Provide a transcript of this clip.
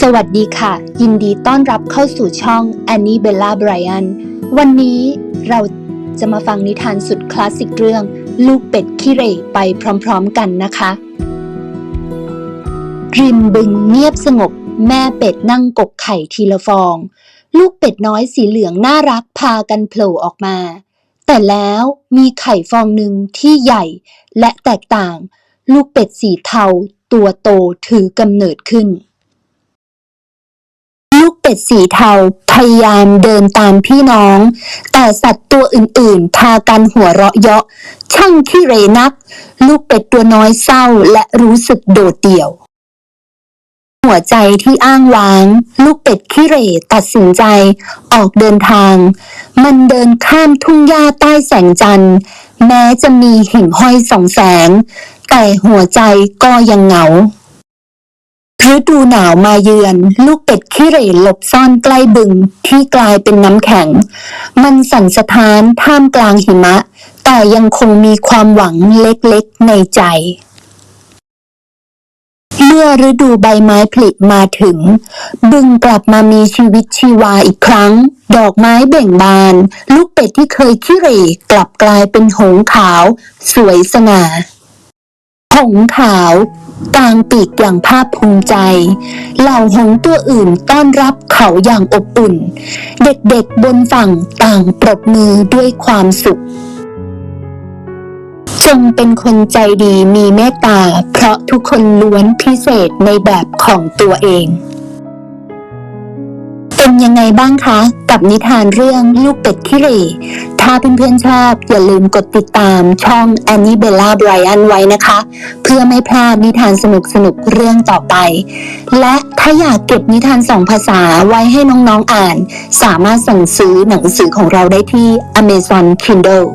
สวัสดีค่ะ ยินดีต้อนรับเข้าสู่ช่อง Annie Bella Bryan วันนี้เราจะมาฟังนิทานสุดคลาสสิกเรื่อง ลูกเป็ดขี้เหร่ไปพร้อมๆกันนะคะ ริมบึงเงียบสงบ แม่เป็ดนั่งกกไข่ทีละฟอง ลูกเป็ดน้อยสีเหลืองน่ารักพากันโผล่ออกมา แต่แล้วมีไข่ฟองหนึ่งที่ใหญ่และแตกต่าง ลูกเป็ดสีเทาตัวโตถือกำเนิดขึ้น ลูกเป็ดสีเทาพยายามเดินตามพี่น้อง แต่สัตว์ตัวอื่นๆ พากันหัวเราะเยาะ ช่างขี้เหรนัก ลูกเป็ดตัวน้อยเศร้าและรู้สึกโดดเดี่ยว หัวใจที่อ้างว้าง ลูกเป็ดขี้เหร่ตัดสินใจออกเดินทาง มันเดินข้ามทุ่งหญ้าใต้แสงจันทร์ แม้จะมีหิ่งห้อยสองแสง แต่หัวใจก็ยังเหงา ฤดูหนาวมาเยือน ลูกเป็ดขี้เหร่หลบซ่อนใกล้บึงที่กลายเป็นน้ำแข็ง มันสั่นสะท้านท่ามกลางหิมะ แต่ยังคงมีความหวังเล็กๆในใจ เมื่อฤดูใบไม้ผลิมาถึง บึงกลับมามีชีวิตชีวาอีกครั้ง ดอกไม้เบ่งบาน ลูกเป็ดที่เคยขี้เหร่กลับกลายเป็นหงส์ขาว สวยสง่า งขาวกางปีกอย่างภาคภูมิใจ เหล่าหงตัวอื่นต้อนรับเขาอย่างอบอุ่น เด็กๆบนฝั่งต่างปรบมือด้วยความสุข จงเป็นคนใจดีมีเมตตา เพราะทุกคนล้วนพิเศษในแบบของตัวเอง เป็นยังไงบ้างคะ กับนิทานเรื่องลูกเป็ดขี้เหร่ถ้าเพื่อนๆชอบอย่าลืมกดติดตามช่อง Annie Bella Bryan ไว้นะคะ เพื่อไม่พลาดนิทานสนุกๆเรื่องต่อไป และถ้าอยากเก็บนิทานสองภาษาไว้ให้น้องๆอ่าน สามารถสั่งซื้อหนังสือของเราได้ที่ Amazon Kindle